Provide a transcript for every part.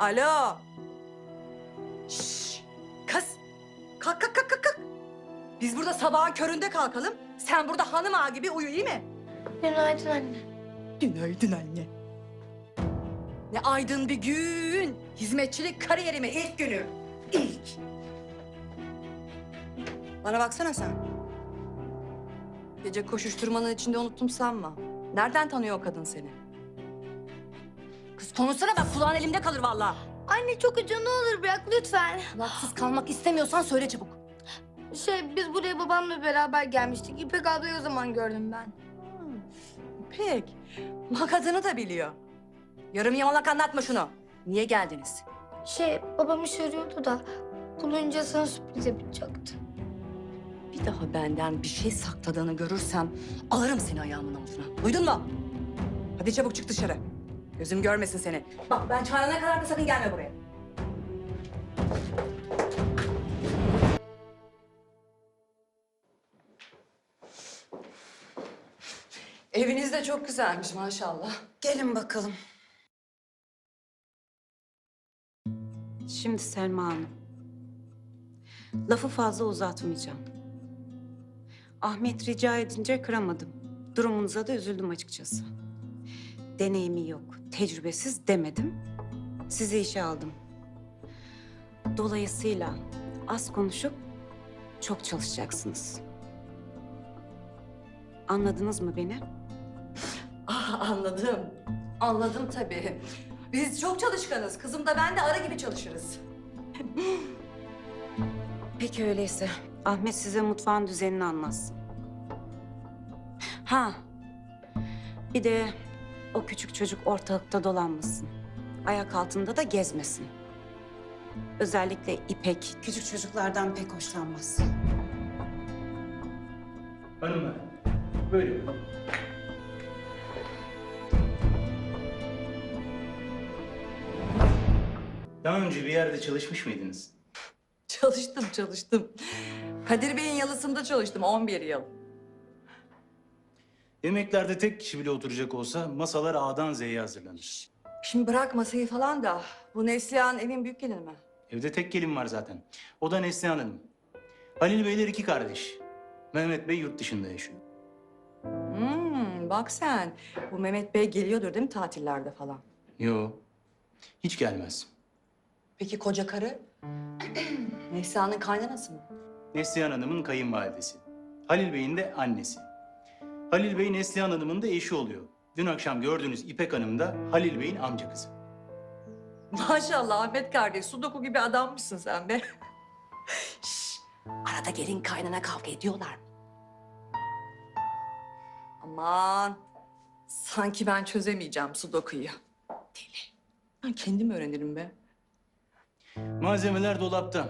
Alo. Şşş. Kız. Kalk kalk kalk kalk. kalk. Biz burada sabahın köründe kalkalım. Sen burada hanım ağa gibi uyu iyi mi? Günaydın anne. Günaydın anne. Ne aydın bir gün. Hizmetçilik kariyerime ilk günü. İlk. Bana baksana sen. Gece koşuşturmanın içinde unuttum sanma. Nereden tanıyor o kadın seni? Kız konuşsana bak kulağın elimde kalır vallahi. Anne çok acı ne olur bırak lütfen. Kulaksız kalmak istemiyorsan söyle çabuk. Şey biz buraya babamla beraber gelmiştik. İpek ablayı o zaman gördüm ben. Pek. Makadını da biliyor. Yarım yamalak anlatma şunu. Niye geldiniz? Şey babam iş arıyordu da bulunca sana sürpriz yapacaktı. Bir daha benden bir şey sakladığını görürsem alırım seni ayağımın altına. Duydun mu? Hadi çabuk çık dışarı. Gözüm görmesin seni. Bak ben çağırana kadar da sakın gelme buraya. Eviniz de çok güzelmiş maşallah. Gelin bakalım. Şimdi Selma Hanım. Lafı fazla uzatmayacağım. Ahmet rica edince kıramadım. Durumunuza da üzüldüm açıkçası. Deneyimi yok, tecrübesiz demedim. Sizi işe aldım. Dolayısıyla az konuşup çok çalışacaksınız. Anladınız mı beni? Ah, anladım. Anladım tabii. Biz çok çalışkanız. Kızım da ben de ara gibi çalışırız. Peki öyleyse. Ahmet size mutfağın düzenini anlatsın. Ha. Bir de o küçük çocuk ortalıkta dolanmasın. Ayak altında da gezmesin. Özellikle İpek küçük çocuklardan pek hoşlanmaz. Hanımlar, böyle. Daha önce bir yerde çalışmış mıydınız? Çalıştım, çalıştım. Kadir Bey'in yalısında çalıştım 11 yıl. Yemeklerde tek kişi bile oturacak olsa masalar A'dan Z'ye hazırlanır. Şimdi bırak masayı falan da. Bu Neslihan evin büyük gelini mi? Evde tek gelin var zaten. O da Neslihan Hanım. Halil Beyler iki kardeş. Mehmet Bey yurt dışında yaşıyor. Hmm, bak sen. Bu Mehmet Bey geliyordur değil mi tatillerde falan? Yo, hiç gelmez. Peki koca karı? Neslihan'ın kaynanası mı? Neslihan Hanım'ın kayınvalidesi. Halil Bey'in de annesi. Halil Bey Neslihan Hanım'ın da eşi oluyor. Dün akşam gördüğünüz İpek Hanım da Halil Bey'in amca kızı. Maşallah Ahmet kardeş, sudoku gibi adammışsın sen be. Şş, arada gelin kaynana kavga ediyorlar mı? Aman, sanki ben çözemeyeceğim sudokuyu. Deli. Ben kendim öğrenirim be. Malzemeler dolapta.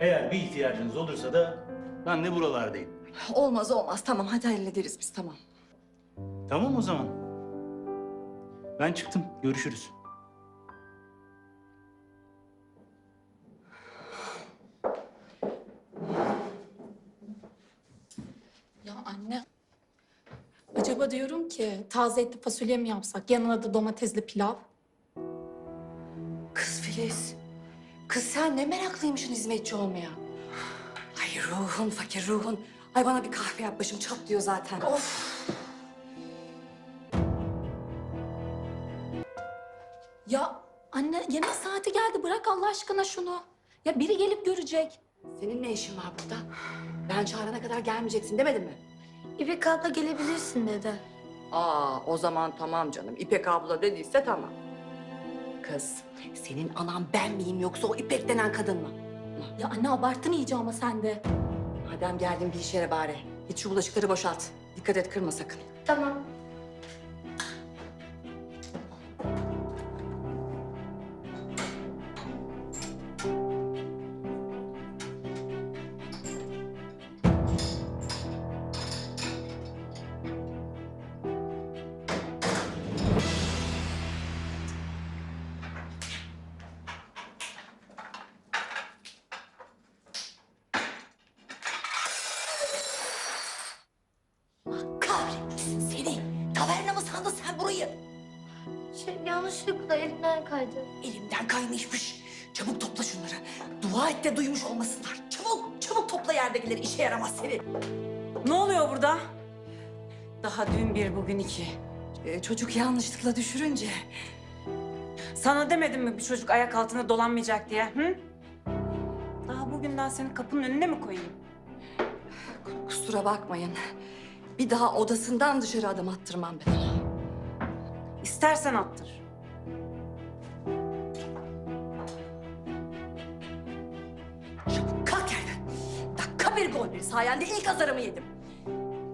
Eğer bir ihtiyacınız olursa da ben de buralardayım. Olmaz olmaz, tamam hadi hallederiz biz tamam. Tamam o zaman. Ben çıktım. Görüşürüz. Ya anne. Acaba diyorum ki taze etli fasulye mi yapsak? Yanına da domatesli pilav. Kız Filiz, kız sen ne meraklıymışsın hizmetçi olmaya. Ay ruhun fakir ruhun. Ay bana bir kahve yap başım çatlıyor zaten. Of. Ya anne yemek saati geldi. Bırak Allah aşkına şunu. Ya biri gelip görecek. Senin ne işin var burada? Ben çağırana kadar gelmeyeceksin demedim mi? İpek abla gelebilirsin dedi. Aa o zaman tamam canım. İpek abla dediyse tamam. Kız senin anan ben miyim yoksa o İpek denen kadın mı? Ya anne abarttın iyice ama sen de. Madem geldin bir işe yara bari. Git şu bulaşıkları boşalt. Dikkat et kırma sakın. Tamam. Yanlışlıkla elimden kaydı. Elimden kaymışmış. Çabuk topla şunları. Dua et de duymuş olmasınlar. Çabuk, çabuk topla yerdekileri. işe yaramaz seni. Ne oluyor burada? Daha dün bir, bugün iki. Ee, çocuk yanlışlıkla düşürünce. Sana demedim mi bir çocuk ayak altında dolanmayacak diye? Hı? Daha bugünden seni kapının önüne mi koyayım? Kusura bakmayın. Bir daha odasından dışarı adım attırmam ben ona. İstersen attır. Çabuk kalk yerden. Dakika bir gol bir sayende ilk azarımı yedim.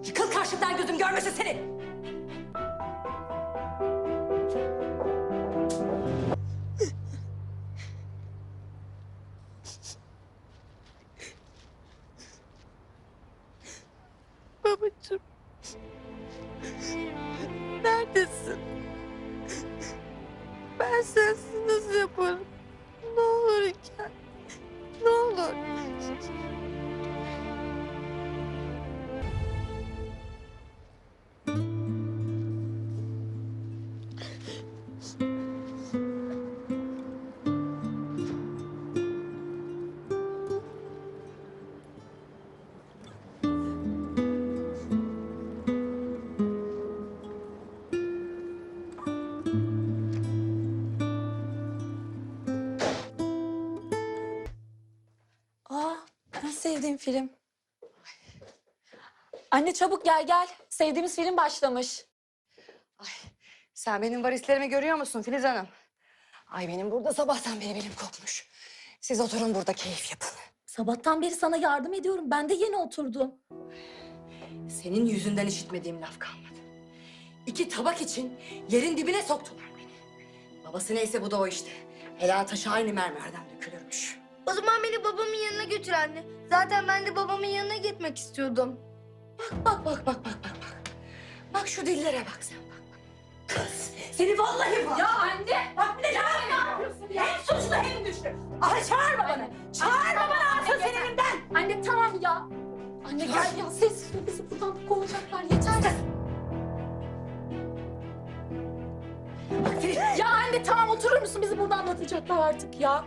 Yıkıl karşımdan gözüm görmesin seni. Babacığım. Neredesin? Nasıl yaparım? Ne olur gel. Ne olur. Film. Anne çabuk gel gel. Sevdiğimiz film başlamış. Sen benim varislerimi görüyor musun Filiz Hanım? Ay benim burada sabahtan beri belim kopmuş. Siz oturun burada keyif yapın. Sabahtan beri sana yardım ediyorum. Ben de yeni oturdum. Senin yüzünden işitmediğim laf kalmadı. İki tabak için yerin dibine soktular beni. Babası neyse bu da o işte. Helal taşı aynı mermerden dökülürmüş. O zaman beni babamın yanına götür anne. Zaten ben de babamın yanına gitmek istiyordum. Bak bak bak bak bak bak. Bak şu dillere bak sen bak. Kız seni vallahi bak. Ya anne! Bak bir de ne yapıyorsun ya? Hem suçlu hem güçlü. Ay çağırma bana. Çağırma bana alsın senin elimden. Anne tamam ya. Anne gel ya ol bizi buradan kovacaklar yeter. Bak Filiz. Ya anne tamam oturur musun bizi buradan atacaklar artık ya.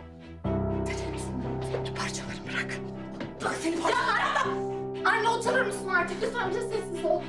Bak seni parçalarım. Anne oturur musun artık lütfen bize sessiz ol.